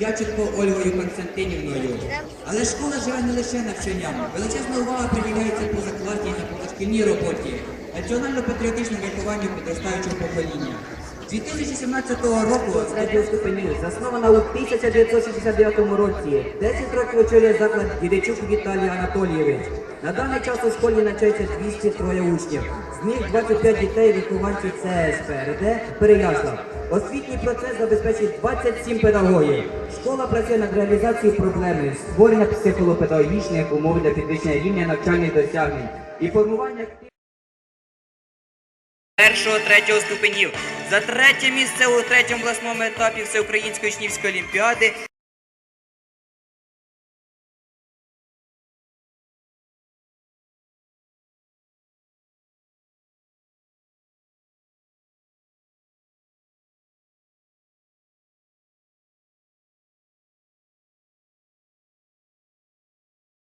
Дяченко Ольгою Константинівною. Але школа живе не лише навчанням. Величезна увага приділяється позакласній та позашкільній роботі, національно-патріотичному вихованню підростаючого покоління. З 2017 року ступенів заснована у 1969 році. 10 років очолює заклад Дідичук Віталій Анатолійович. На даний час у школі навчається 203 учнів. З них 25 дітей вихованців ЦСП РД Переяслав. Освітній процес забезпечить 27 педагогів. Школа працює над реалізацією проблеми створення психолопедагогічних умов для підвищення рівня навчальних досягнень і формування активних першого третього ступенів. За третє місце у третьому власному етапі Всеукраїнської учнівської олімпіади